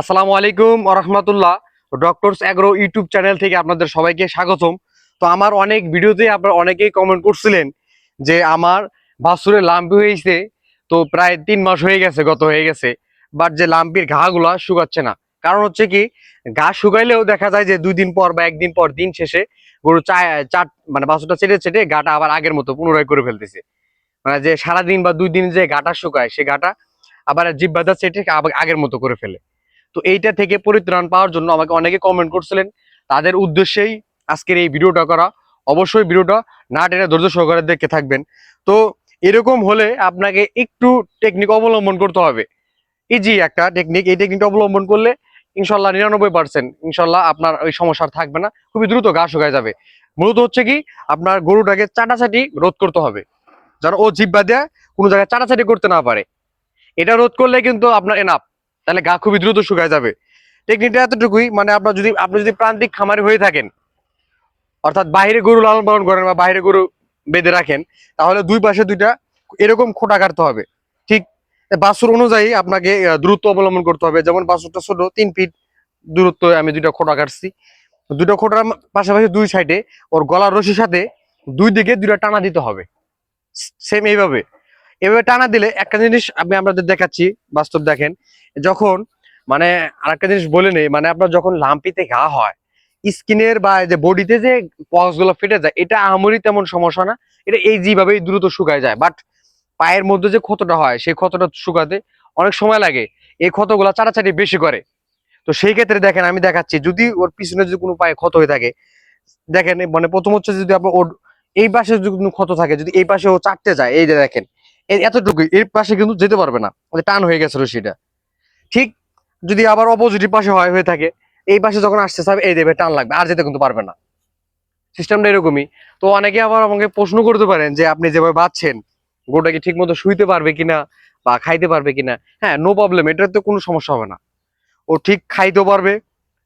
আসসালামু আলাইকুম রহমতুল্লাহ ডক্টরস অ্যাগ্রো ইউটিউব চ্যানেল থেকে আপনাদের সবাইকে স্বাগতম। তো আমার অনেক ভিডিওতে আপনারা অনেকেই কমেন্ট করছিলেন যে আমার বাছুরে লাম্পি হয়েছে, তো প্রায় তিন মাস হয়ে গেছে, গত হয়ে গেছে বাট যে লাম্পির ঘাগুলা শুকাচ্ছে না। কারণ হচ্ছে কি, ঘা শুকাইলেও দেখা যায় যে দুই দিন পর বা একদিন পর দিন শেষে গরু চা চাট মানে বাছুরটা চেটে চেটে গাটা আবার আগের মতো পুনরায় করে ফেলতেছে। মানে যে সারাদিন বা দুই দিন যে গাটা শুকায়, সে গাটা আবার জিব্বাদা চেটে আগের মতো করে ফেলে। তো এইটা থেকে পরিত্রাণ পাওয়ার জন্য আমাকে অনেকে কমেন্ট করছিলেন। তাদের উদ্দেশ্যেই আজকের এই ভিডিওটা করা। অবশ্যই ভিডিওটা না টেনে ধৈর্য সহকারে দেখে থাকবেন। তো এরকম হলে আপনাকে একটু টেকনিক অবলম্বন করতে হবে। ইজি একটা টেকনিক এই টেকনিকটা অবলম্বন করলে ইনশাল্লাহ নিরানব্বই পার্সেন্ট ইনশাল্লাহ আপনার ওই সমস্যা থাকবে না। খুবই দ্রুত গা শুকায় যাবে। মূলত হচ্ছে কি, আপনার গরুটাকে চাটাচাটি রোধ করতে হবে। যেন ও জিব্বা দেয়া, কোনো জায়গায় চাটাচাটি করতে না পারে। এটা রোধ করলে কিন্তু আপনার এনাফ তাহলে গা খুবই দ্রুত শুকায় যাবে। টেকনিকটা এতটুকুই মানে আপনার যদি আপনি যদি প্রান্তিক খামারি হয়ে থাকেন অর্থাৎ বাইরে গরু লালন পালন করেন বা বাইরে গরু বেঁধে রাখেন তাহলে দুই পাশে দুইটা এরকম খোটা কাটতে হবে। ঠিক বাছুর অনুযায়ী আপনাকে আহ, দূরত্ব অবলম্বন করতে হবে। যেমন বাসুরটা ছোট তিন ফিট দূরত্ব আমি দুইটা খোটা কাটছি। দুটো খোটার পাশাপাশি দুই সাইডে ওর গলার রশির সাথে দুই দিকে দুইটা টানা দিতে হবে। সেম এইভাবে। এভাবে টানা দিলে একটা জিনিস আমি আপনাদের দেখাচ্ছি, বাস্তব দেখেন। যখন মানে আরেকটা জিনিস বলে নেই মানে আপনার যখন লাম্পিতে ঘা হয়, স্কিনের বা যে বডিতে যে পক্সগুলো ফেটে যায়, এটা আমরি তেমন সমস্যা না। এটা এই যেভাবেই দ্রুত শুকায় যায়। বাট পায়ের মধ্যে যে ক্ষতটা হয়, সেই ক্ষতটা শুকাতে অনেক সময় লাগে। এই ক্ষতগুলো চাটাচাটি বেশি করে। তো সেই ক্ষেত্রে দেখেন, আমি দেখাচ্ছি, যদি ওর পিছনে যদি কোনো পায়ে ক্ষত হয়ে থাকে, দেখেন মানে প্রথম হচ্ছে যদি আপনার ওর এই পাশে যদি কোনো ক্ষত থাকে, যদি এই পাশে ও চাটতে যায়, এই যে দেখেন এতটুকু এর পাশে কিন্তু যেতে পারবে না। ওদের টান হয়ে গেছে রশিটা। ঠিক যদি আবার অপোজিট পাশে হয়, হয়ে থাকে, এই পাশে যখন আসতে চাবে এই দেবে, টান লাগবে, আর যেতে কিন্তু পারবে না। সিস্টেমটা এরকমই। তো অনেকে আবার আমাকে প্রশ্ন করতে পারেন যে, আপনি যেভাবে বাঁচছেন গোটা কি ঠিক মতো শুইতে পারবে কিনা বা খাইতে পারবে কিনা? হ্যাঁ নো প্রবলেম এটার তো কোনো সমস্যা হবে না। ও ঠিক খাইতেও পারবে,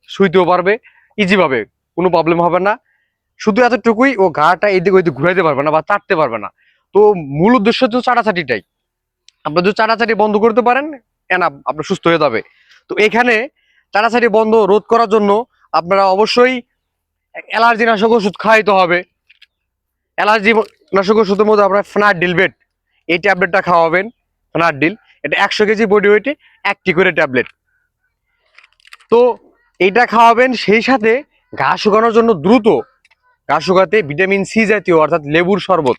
শুইতেও পারবে ইজি ভাবে কোনো প্রবলেম হবে না। শুধু এতটুকুই, ও গাটা এদিকে ওইদিকে ঘুরাইতে পারবে না বা চাটতে পারবে না। তো মূল উদ্দেশ্য হচ্ছে চাটাচাটিটাই আপনার যদি চাটাচাটি বন্ধ করতে পারেন এনা আপনার সুস্থ হয়ে যাবে। তো এখানে চাটাচাটি বন্ধ রোধ করার জন্য আপনারা অবশ্যই অ্যালার্জি নাশক ওষুধ খাওয়াইতে হবে। অ্যালার্জি নাশক ওষুধের মধ্যে আপনার ফ্নার ডিলবেট এই ট্যাবলেটটা খাওয়াবেন ফ্নার ডিল এটা একশো কেজি বডি ওয়েটে একটি করে ট্যাবলেট। তো এইটা খাওয়াবেন, সেই সাথে ঘা শুকানোর জন্য দ্রুত ঘা শুকাতে ভিটামিন সি জাতীয়, অর্থাৎ লেবুর শরবত।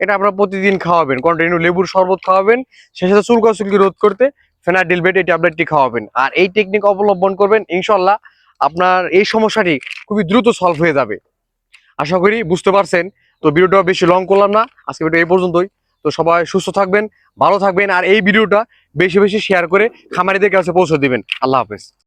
এটা আপনারা প্রতিদিন খাওয়াবেন। কন্টিনিউ লেবুর শরবত খাওয়াবেন, সেই সাথে চুলকা চুলকি রোধ করতে ফেনাডিলবেট এই ট্যাবলেটটি খাওয়াবেন। আর এই টেকনিক অবলম্বন করবেন ইনশাল্লাহ আপনার এই সমস্যাটি খুবই দ্রুত সলভ হয়ে যাবে। আশা করি বুঝতে পারছেন। তো ভিডিওটা বেশি লং করলাম না, আজকে ভিডিও এই পর্যন্তই। তো সবাই সুস্থ থাকবেন, ভালো থাকবেন, আর এই ভিডিওটা বেশি বেশি শেয়ার করে খামারিদের কাছে পৌঁছে দিবেন। আল্লাহ হাফেজ।